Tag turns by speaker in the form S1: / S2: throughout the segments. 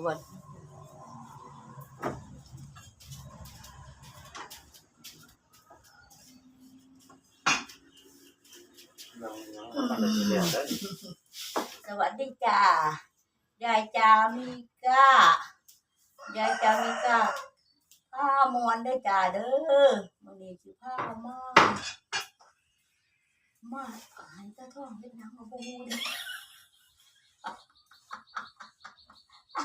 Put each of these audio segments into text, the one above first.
S1: ส่วน
S2: ยังยังบ่ทันได้สิเรียน
S1: สวัสดีจ้ายายจามิก้ายายจามิก้าผ้ามวนได้จ้าเด้อมื้อนี้สิผ้ามามาให้ตาท้องเฮ็ดหยังมาบูด อ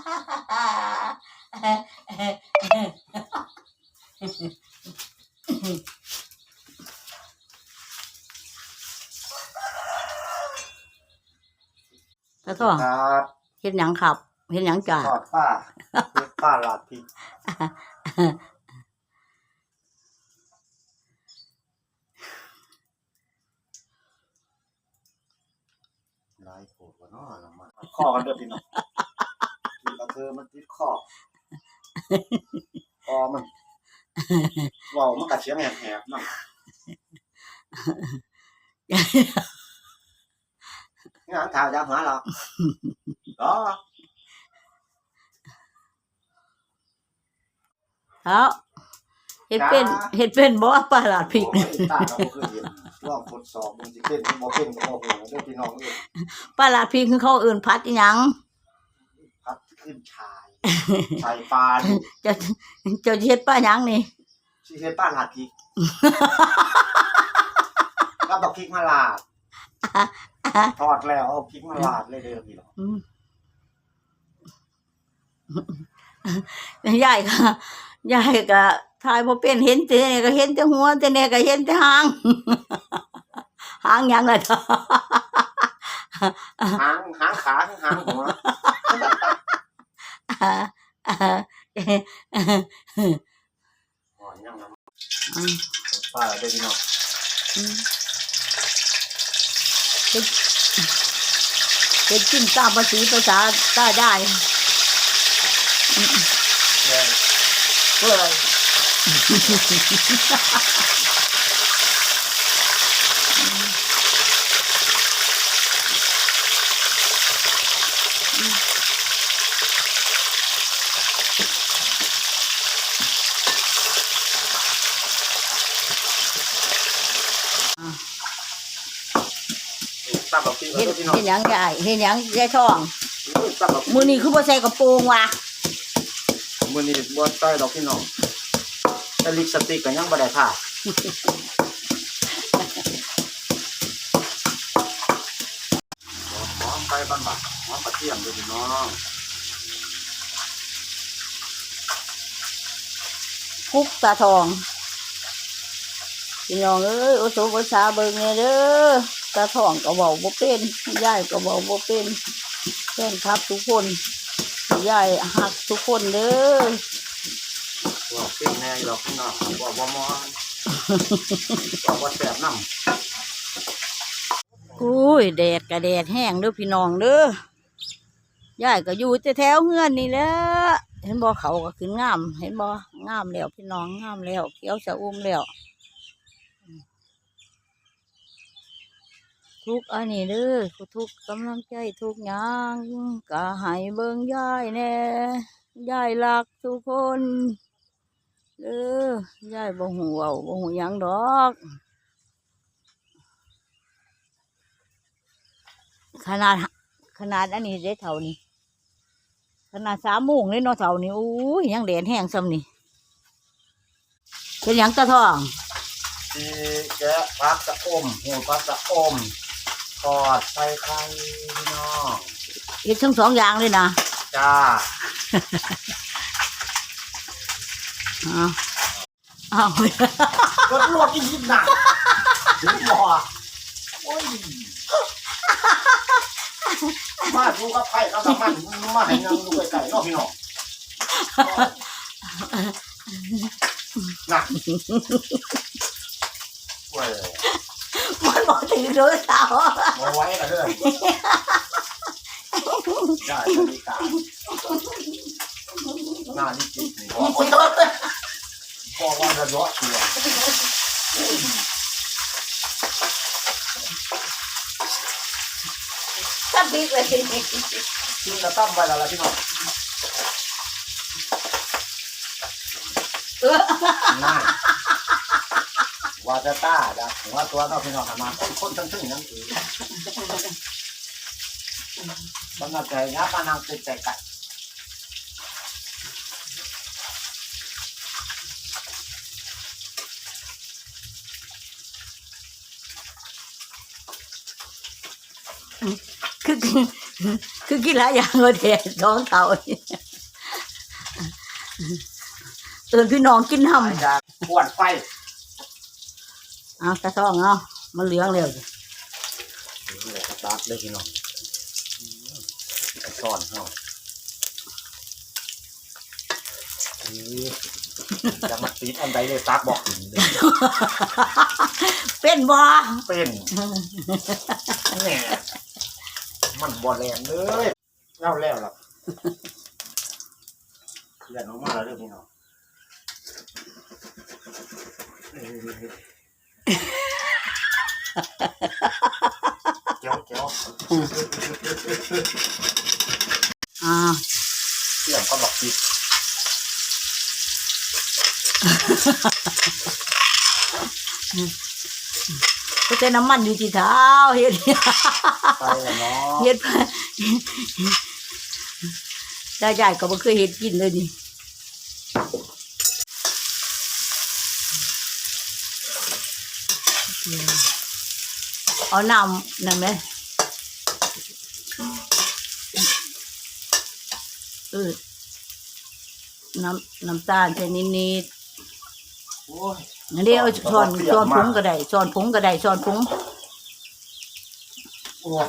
S1: ตาท้อง
S2: ครับ
S1: เฮ็ดหยังครับเฮ็ดหยังจ้า
S2: ทอดป้าเฮ็ดป้าลาดพริกหลายโผล่บ่เนาะละมาข้อกันเด้อพี่น้องกินกระ เทอมันติดคอคอมันเว้ามันก็เสียงแหบๆนำงานถ่ายยามหาเราอ๋อ
S1: เอ้าเฮ็ดเป็นเฮ็ดเป็นบ่ปลาหลาดพริก
S2: โอ้ยตาเราบ่เคยเห็นลองทดสอบมันสิเป็นบ่เป็นก็บ่ฮู้เด้อพี่น้องเอ้ย
S1: ปลาหลาดพริกคือเขาเอื่นพัดอีหยัง
S2: พัด ขึ้นชาย ชายปลานี่
S1: จะจะเฮ็ดปลาหยังนี่
S2: สิเฮ็ดปลาลาดพริกกับดอกพริกมาลาดทอดแล้วเอาพริกมาลาดเลยเด้อพี่น้อง
S1: อืมยายก็ยายก็ทายบ่เป็นเห็นแต่เนี่ยก็เห็นแต่หัวแต่เนี่ยก็เห็นแต่หาง หางหยังล่ะจ้ะ
S2: หางหางขาหางหัว อ๋อยังนำ
S1: อืม
S2: ปลาเด้อพี่น้อง
S1: อืมเฮ็ดเฮ็ดกินตามภาษีภาษาใต้ได้
S2: แม่เพื่ออะไรตั บดอกพริก
S1: เฮ็ด
S2: เด้อพี่น้อง
S1: เฮ็ดหยังยายเฮ็ดหยังยายทอง
S2: ตับดอกพริก
S1: มื้อนี้คือบ่ใส่กระโปรงว่ะ
S2: มื้อนี้บ่ใส่ดอกพี่น้องแต่ลิปสติกก็ยังบ่ได้ทาหอมไปบ้านบักหอมกระเทียมด้วยพี่น้อง
S1: คุกตาทองพี่น้องเอ้ยโอโสภาษาเบิ่งแน่เด้อ ตาทองก็เว้าบ่เป็นยายก็เว้าบ่เป็นแฟนคลับทุกคนยายฮักทุกคนเด้อ
S2: บอกเป็นแน่อยู่ดอกพี่น้องบอกบ่มอนบอกว่าแซ่บน้
S1: อุ้ยแดดก็แดดแห้งเด้อพี่น้องเด้อยายก็อยู่แต่แถวเฮือนนี่แหละเห็นบ่เขาก็ขึ้นงาม เห็นบ่งามแล้วพี่น้องงามแล้วเขียวชะอุ่มแล้ว ทุกอันนี้เด้อทุกกำลังใจทุกอย่างก็ให้เบิ่งยายแน่ยายรักทุกคนเด้อยายบ่หูเว้าบ่หูยังดอกขนาดขนาดอันนี้ได้เท่านี้ขนาดสามโมงเลยเนาะเท่านี้อู้ยยังแดดแห้งซ้ำนี่เป็นหยังตะทอง
S2: ที่แกะพักจะอมหูพักจะอม ทอดใส่ไข่พี่น้อง
S1: เฮ็ดทั้งสองอย่างเลยนะ
S2: จ้า
S1: อ้าวอ้าว
S2: ก็ลวกอีกนิดหนักถึงบ่อโอ้ยมาดูกับไผ่กับน้ำมันมาให้ยังดูไก่ๆเนาะพี่น้องน่ะเว้ย
S1: มัน บอกถึงรู้เท่า
S2: มาไว้กันเด้อได้บริกาหน้านี่จิตนี่พอพอวันละร้อยตัว
S1: ถ้าบิ๊กเลย
S2: กินกระตั้มไปแล้วล่ะพี่น้องน่า ว่าจะต้าจ้ะว่าตัวเราพี่น้องกันมาคนคนทั้งทึ่งนั่นเองสำหรับใจนะปานังติดใจกัน
S1: คือคือคือกินหลายอย่างเลยแท้ท้องเต่านี่เตือนพี่น้องกิน
S2: หาย
S1: ห้ำ
S2: จากปวดไฟ
S1: เอากระท้องเอามันเหลืองเร็ว
S2: นี่แหละตัดเลยพี่น้องไปซ่อนเข้านี่จะมาติดอันใดเลยตักบอกถึงเลย
S1: เป็นบ่
S2: เป็นแหน่มันบอแรงเลยเล่าแล้วล่ะเคลื่อนออกมาแล้วเด้อพี่น้องเอ้ย เจ้าเจ้า
S1: อ่า
S2: เสี่ยงก็บอกผิด
S1: ก็จะน้ำมันอยู่ที่เท้าเฮ็ด
S2: ไปแล้วเนาะ
S1: เฮ็ดได้ใหญ่ก็บ่เคยเฮ็ดกินเลยนี่ เอาน้ำนั่นไหมเออน้ำน้ำตาลใส่นิด
S2: โอ้ย
S1: ๆอันนี้เอาช้อนช้อนผงก็ได้ช้อนผงก็ได้ช้อนผง
S2: โอ้ย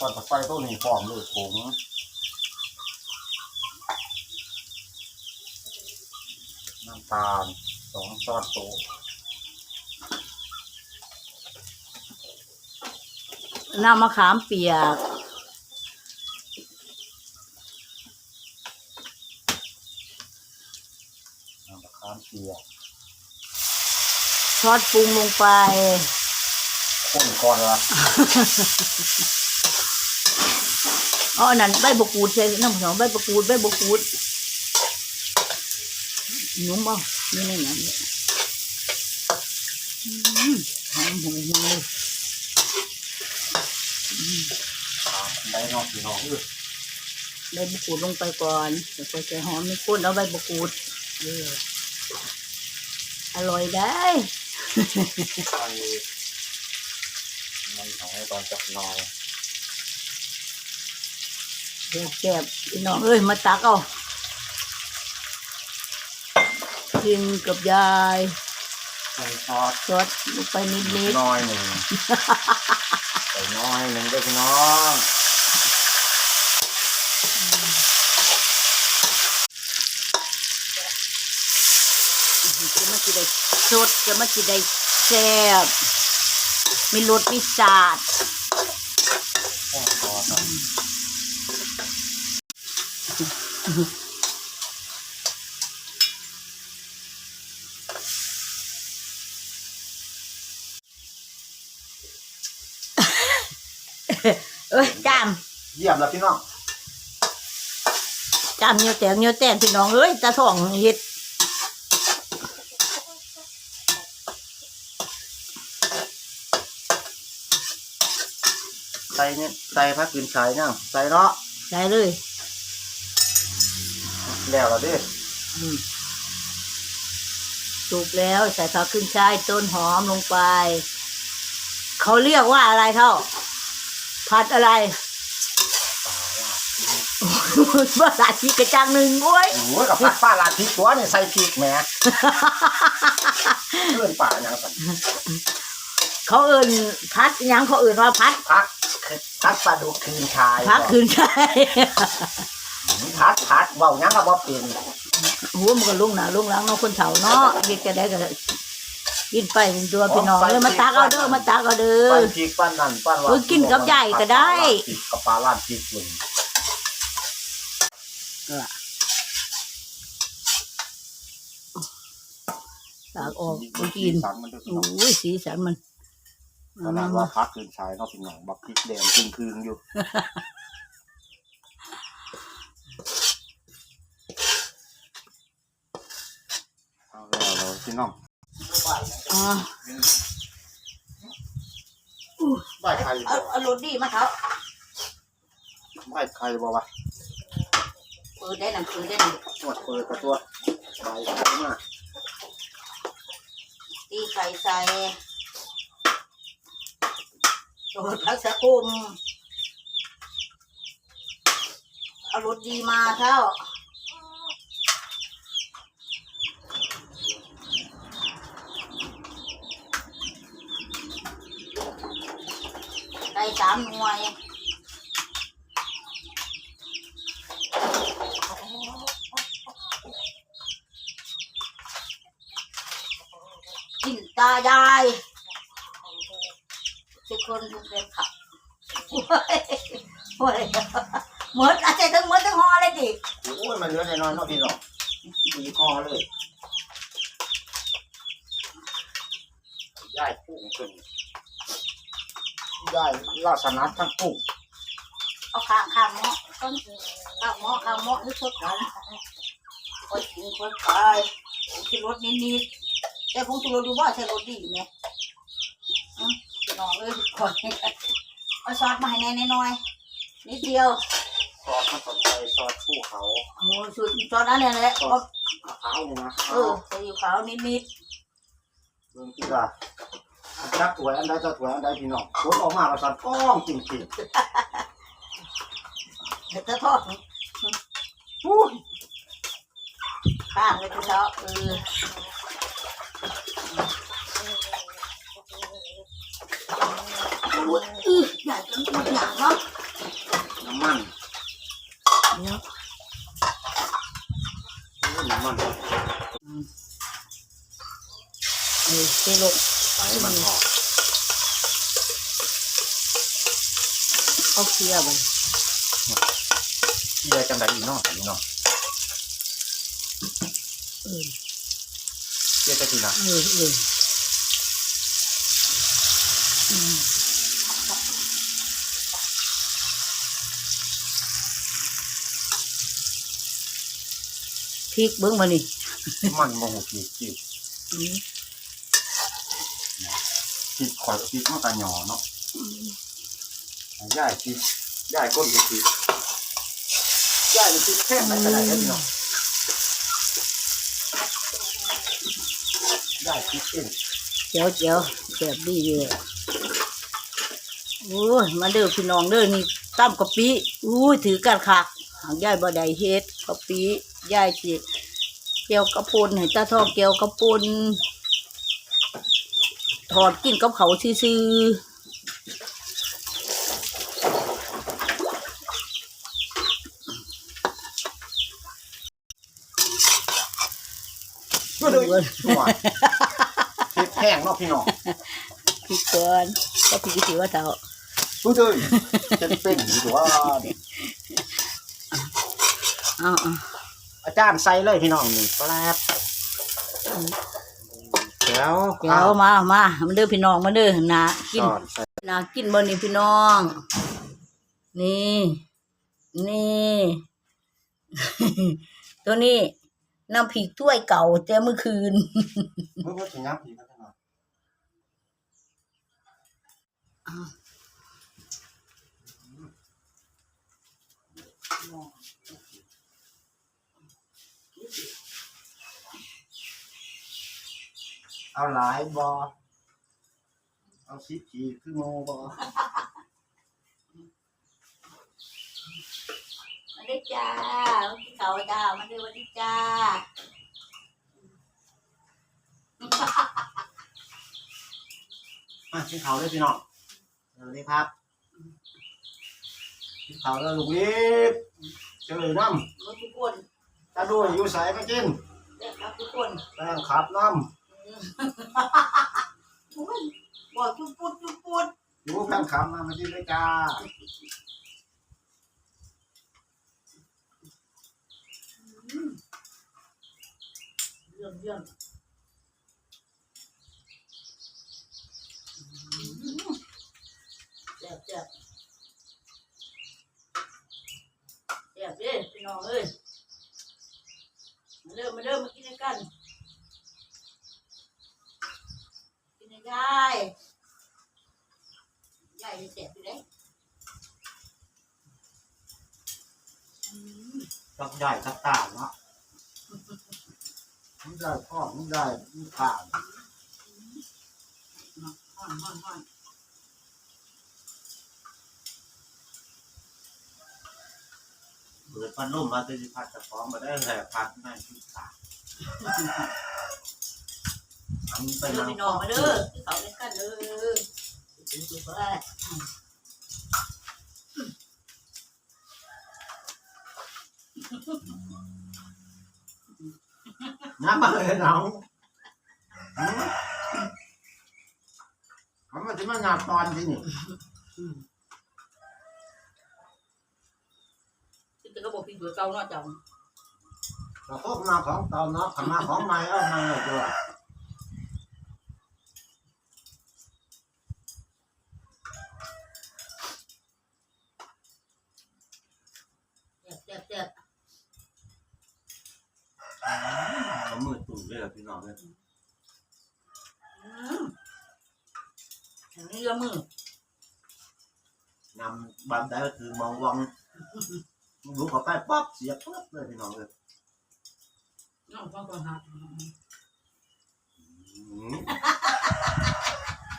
S2: ตอนไฟตัวนี้พร้อมเลยผงน้ำตาลสองช้อนโต๊ะ
S1: น้ำมะขามเปียก
S2: น้ำมะขามเปียก
S1: ซอสปรุงลงไป
S2: ข้นก่อนละ
S1: อ๋ออันนั่นใบบกรูดใช่น้ำหอมใบบกรูดใบบกรูดหนุ่มบ่นี่นี่นั่นเนี่ยอืมหอมหวยเลย
S2: ได้เนอกพี่น้องเออ
S1: ใบบกรูดลงไปก่อนเดี๋ยวก็จะหอมไม่ข้นเอาใบบกรูดเอออร่อยได้
S2: ไปมันทำให้ตอนจับนอย
S1: เดี๋ยวแก็บพี่น้องเอ้ยมาตักเอากินกับยาย
S2: ใส่ซอส
S1: ซอสลงไปนิดนิด
S2: น้อยหนึ่ง ใส่น้อยหนึ่งด้วยพี่น้อง
S1: จะมาจิได้สดจะมาจิได้แซ่บมีรสมีสาด
S2: แค่ซอสครับ
S1: เอ้ยจาม
S2: เยี่ยมแล้วพี่น้อง
S1: จามเหนียวแตงเหนียวแตงพี่น้องเอ้ยตาทองเฮ็ด
S2: ใส่เนี่ยใส่พักกินสายนั่งใส่เนาะ
S1: ได้เลย
S2: แล้วละเดิ
S1: อืมสุกแล้วใส่ผักขึ้นช่ายต้นหอมลงไป เขาเรียกว่าอะไรเท่า ผัดอะไรภาษาจีนกระจังหนึ่งโอ้ย
S2: โอ้ยกับผัดป้าลาดพริกตัวเนี่ยใส่พริกแหมเพื่อนป่าอย่างสัน
S1: เขาเอิ่นพัดหยังเขาเอิ่นว่าพัด
S2: พักพักปลาดุกคืนชาย
S1: พักคืนใช่
S2: พักพักเบาหยังก็บ่เป็น
S1: หัวมันก็ลุงหนาลุงหลังเนาะคนเฒ่าเนาะเฮ็ดกันได้ก็กินไปเป็นตัวพี่น้องเด้อมาตักเอาเด้อมาตักเอาเด้
S2: ปั้
S1: อน
S2: พริกปั้นนั่นปั้น
S1: เออกินกับใหญ่ก็ได้
S2: พริกกับปลาลาดพริกคุณ
S1: ตักออกไปกิน
S2: สันมันจะ
S1: โอ้ยสีสันมัน
S2: ตอนนั้นว่าพักคืนชายเขาเป็นหนองบักพริกแดงคืนคืนอยู่เอาแล้วเราพี่น้อง
S1: อ่า
S2: ใบไข่
S1: เอาเอารถดีมาเขา
S2: ใบใครบอกว่า
S1: เปิดได้หนังเปิดได้หนัง
S2: หมดเปิดกระตัวใบไข่มา
S1: ตีไข่ใส่ โดดพักสะกุมเอารถดีมาเท่าไก่สามหน่วยกินตายาย คนทุกเด็กขับโอ้ยโอ้ยเหมือนอาจจะถึงเหมือนถึงหอเลยดิ
S2: โอ้ยมันเหลือแน่นอนเนาะพี่น้องตีคอเลยย่ายพุ่งขึ้นย่ายลาสนัดทั้งพุ่ง
S1: เอาข้างข้างหม้อต้นข้างหม้อข้างหม้อนึกสดกันคอยกินคอยไปชิรสนิดๆแต่คงชิรสดูว่าใช่รสดีไหมอืมพี่น้องเอ้ยคอย เอาซอสมาให้แน่ๆหน่อยนิดเดียว
S2: ซอสมันต้องใส่ซอสผู้เขา
S1: โอ้ยสุดซอสนั้นเนี่ยแหละ
S2: ซอสขาวนี่นะ
S1: เออใส่อยู่ขาวนิด
S2: เบิ่งที่ว่าจักถวยอันใดจะถวยอันใดพี่น้องผลออกมาประสานก้องจริง
S1: ๆเดี๋ยวจะทอด
S2: ๆอู้ย
S1: ข้างเลยคุณเช้าเออ อุ้ยอือใหญ่จนตัวอย่างเนาะ
S2: น้ำมัน
S1: เนาะ
S2: อู้ยน้ำมัน
S1: เออเทลง
S2: ไปมันออก
S1: เขาเคลียร์มัน
S2: เดี๋ยวจังไดอีกเนาะพี่น้อง
S1: เออ
S2: เดี๋ยวจะกินนะ
S1: เออเอออืมพ ริกเบิ้งมานี่
S2: มันโมโหผิดผิด
S1: อืม
S2: ผิดข่อยผิดมันกันหยอเนาะย่ายผิดย่ายก้นก็ผิดย่ายมันผิดแค่ไหนก็ได้เด้อพี่น้องย่ายผิดเอง
S1: เจียวเจียวแซ่บดีเลยโอ้ยมาเด้อพี่น้องเด้อนี่ตั้มกะปิอุ้ยถือกันคักหางยายบ่ได้เฮ็ดกะปิ ยายสิเจียวกระปุนให้ตาทองเจียวกระปุนถอดกินกับเขาซื่อ
S2: ช่วยด้วยช่วยผิดแห้งเนาะพี่น้อง
S1: พริกก่อนก็พริกสิว่าเท่า
S2: ช่วยด้วยเป็นเป็นอยู่ตัว
S1: เอาเอา
S2: อาจารย์ใส่เลยพี่น้องนี่แป๊บแล้ว
S1: เจียวมามามาเด้อพี่น้องมาเด้อนากิน
S2: สอนใส่
S1: นากินบ่นี่พี่น้อง นี่ นี่ ตัวนี้น้ำพริกถ้วยเก่าแต่เมื่อคืน
S2: เมื่อวันที่ยับพี่พัฒนา เอาหลายบอเอาสิบขีดคือโมบอ
S1: มาได้จ้าพี่เขาจ้ามาได้วันนี้จ้า
S2: มาขึ้นเขาด้วยพี่น้องสวัสดีครับขึ้นเขาแล้วลูกนี้เจอน้
S1: หมดทุกคนำ
S2: ตาด้วยอยู่ใส่มากิน
S1: เด็กครับทุกคน
S2: แป้งขับน้
S1: อุ้ยบอกจุ๊บปุ๊ดจุ๊บปุ๊ดำ
S2: อยู่แป้งขับมามากินด้วยจ้า
S1: เรื่องเรื่องแซ่บแซ่บแซ่บเด้อพี่น้องเอ้ยมาเริ่มมาเริ่มมากินด้วยกัน ยายยายเจ็บอยู่เลย
S2: ตักใหญ่ตักตาเนาะไม่ได้พ่อไม่ได้ไม่ขาด
S1: ห่อนห่อนห่อน
S2: เปิดพันลุ่มมาจะพัดจะฟ้องมาได้แหละพัดไม่ที่ขาดอันนี้ ไป
S1: เดิน
S2: นั่ง
S1: ไปนอนมาเด้อที่เขาเล่นกันเด้อถึงสุดเลย
S2: น้ำมาเลยน้องเขามาที่มางานตอนที่นี่
S1: ที่จะก็บอกพี่เบื่อเก่าเนาะจัง
S2: เราพบมาของเก่าเนาะขมาของใหม่เอามาเลยจ้ะ
S1: เจ็บเจ็บเจ็บ
S2: เรามือตู่เลยพี่น้องเลย
S1: อืมอันนี้ก็มือนำ
S2: บันไดก็คือมองวังรู้เข้าไปป๊อบเสียป๊อบเลยพี่น้องเลย
S1: น้องฟังก่อนฮะ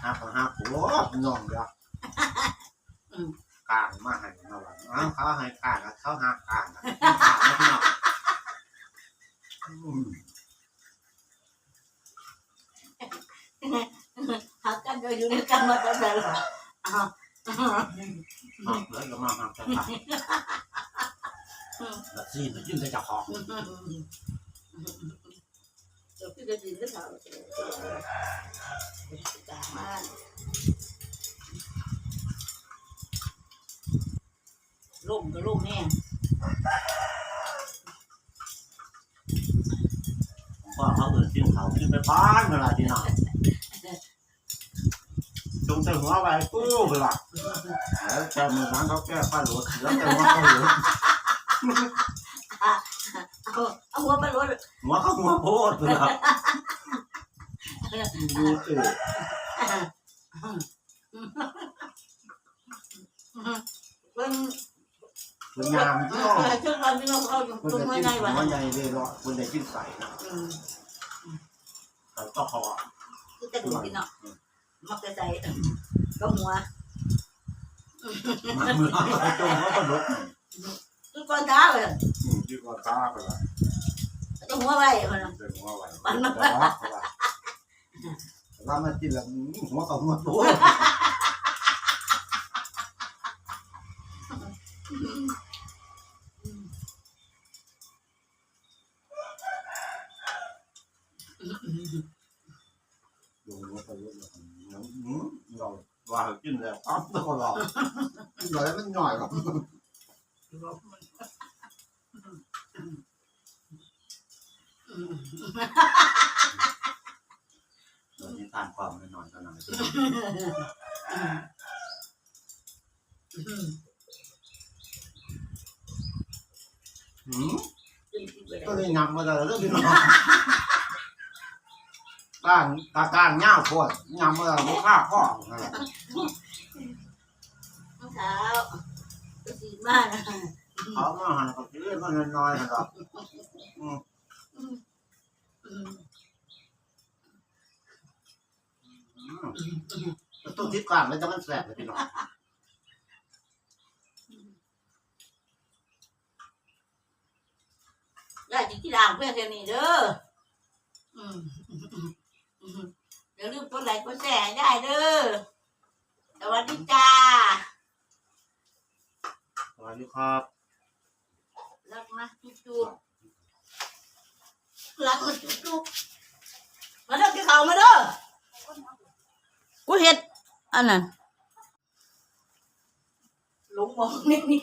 S2: หักหักโอ้พี่น้องเดียวกลางมาให้มาว่าอ้าวเขาให้กลางกับเขาหักกลางกันพี่น้องอืม
S1: หักกันโดยอยู่ในกันมาตั้งแต่ละอ้าว
S2: หักเลยก็มาหักกันหักแล้วซีนจิ้มจะจับหอก
S1: เดี๋ยวพี่จะดินก็ถามว่าจะกลามากล่มก็ล่มแน่
S2: ก็เขาเดินจิ้มเขาจิ้มไปบ้านเวลาที่นอนจงใส่หัวไปกู้เวลา แล้วแต่มือนั้นเขาแก้ผ้าหลุดแล้วแต่หัวเขาหลุด
S1: เอาเอาหัวไปรถ
S2: หัวเขาหัวโพดเวลาดูเออ
S1: เป็น
S2: คุณงามที่
S1: เอ
S2: น้อง
S1: อช่วงตอนที่เราเข้าตรง
S2: ไม่
S1: ได้
S2: หั
S1: วะ
S2: วใหญ่เลยเนาะคุณได้จิ้มใส่นะ
S1: อืม
S2: เขาก็พอ
S1: คือแต่ดูกินเนาะมักจะใจก็หัว
S2: มันมือเขาจงเขาก็ลด
S1: ทุกคนท้าเลย
S2: ที่ก็ตาไปละ
S1: จะหัวไว้คน
S2: เดินหัวไว้ปันมาแล้วมันจิ้มแล้วหัวเขาหัวโตดูว่าไปรู้แล้วน้ำเราว่ากินแล้วปั๊บแล้วก็รอหน่อยมันหน่อยหรอกเดี๋ยวนี้ทานความไม่นอนกันหน่อยหืมก็เลยนำมาแต่เรื่องพี่น้อง ก้านตาก้านเง่าโคตรนำมาแต่ลูกค้าพ่อนั่นแหละ
S1: รองเท้าก็สีมากน
S2: เขามาหันกับเรื่องมันน้อยๆนะครับ
S1: อืม
S2: ตู้ทิพกลางแล้วจะมันแสบเลยพี่น้อง
S1: ได้จริงที่ด่างเพื่อนแค่นี้เด้อ อืม เดี๋ยวลืมกดไลค์กดแชร์ได้เด้อสวัสดีจ้า
S2: สวัสดีครับ
S1: รักนะจุ๊บจุ๊บรักนะจุ๊บจุ๊บมาเด้อกินข้าวมาเด้อกูเห็ดอันนั้นหลงมองนี่นี่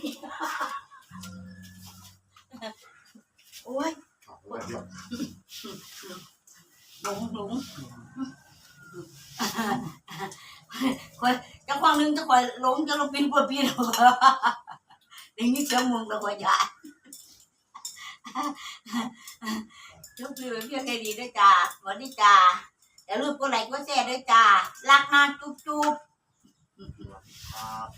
S1: โอ้ย หลงหลงคอยจังหวะหนึ่งจะคอยหลงจะลงปีนปวดปีนหรอย่างนี้เชื่อมึงเราคอยยาจุ๊บปีแบบเพียงไงดีด้วยจ้าสวัสดีจ้าอย่าลืมกดไลค์กดแชร์ด้วยจ้ารักนะจุ๊บจุ๊บ
S2: ครับ